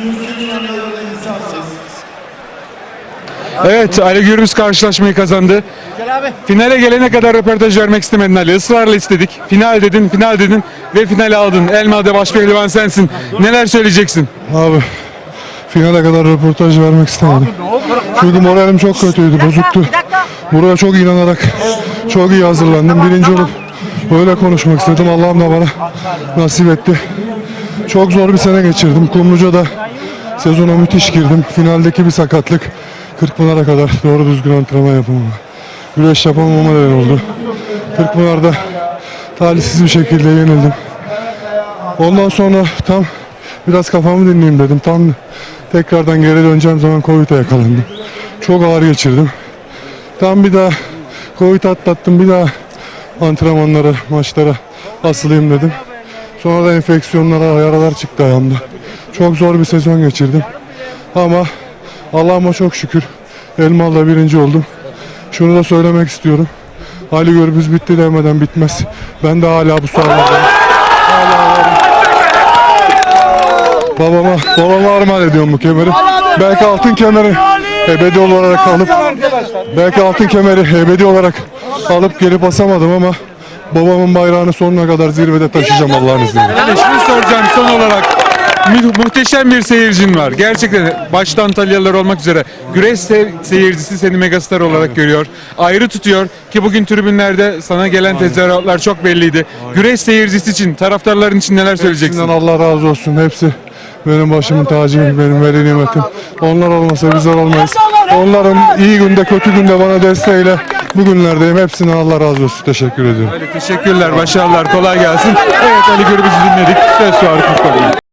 İnsansız. Evet Ali Gürbüz karşılaşmayı kazandı. Finale gelene kadar röportaj vermek istemedin Ali. Israrla istedik. Final dedin, final dedin ve finale aldın. Elmalı'da baş pehlivan sensin. Neler söyleyeceksin? Abi finale kadar röportaj vermek istemedim. Çünkü moralim çok kötüydü, bozuktu. Buraya çok inanarak çok iyi hazırlandım. Birinci olup böyle konuşmak istedim. Allah'ım da bana nasip etti. Çok zor bir sene geçirdim. Kumluca'da sezona müthiş girdim. Finaldeki bir sakatlık. Kırkpınar'a kadar doğru düzgün antrenman yapamam. Güreş yapamama neden oldu. Kırkpınar'da talihsiz bir şekilde yenildim. Ondan sonra tam biraz kafamı dinleyeyim dedim. Tam tekrardan geri döneceğim zaman Covid'e yakalandım. Çok ağır geçirdim. Tam bir daha Covid atlattım. Bir daha antrenmanlara, maçlara asılayım dedim. Sonra da enfeksiyonlara, yaralar çıktı ayağımda. Çok zor bir sezon geçirdim. Ama Allah'ıma çok şükür Elmalı'da birinci oldum. Şunu da söylemek istiyorum. Ali Gürbüz bitti demeden bitmez. Ben de hala bu sahalardayım. Babama, babama armağan ediyorum bu kemeri. Belki altın kemeri ebedi olarak alıp belki altın kemeri ebedi olarak alıp gelip asamadım ama babamın bayrağını sonuna kadar zirvede taşıyacağım Allah'ın izniyle. Ali şunu soracağım son olarak. Mu- muhteşem bir seyircin var. Gerçekten başta Antalyalılar olmak üzere. Güreş se- seyircisi seni megastar olarak görüyor. Ayrı tutuyor ki bugün tribünlerde sana gelen tezahüratlar çok belliydi. Güreş seyircisi için, taraftarların için neler söyleyeceksin? Hepsinden Allah razı olsun. Hepsi benim başımın tacı, benim veli nimetim. Onlar olmasa bizler olmayız. Onların iyi günde kötü günde bana desteğiyle bugünlerdeyim. Hepsine Allah razı olsun. Teşekkür ediyorum. Ali teşekkürler, başarılar, kolay gelsin. Evet Ali Gürbüz'ü dinledik. Söz Mustafa.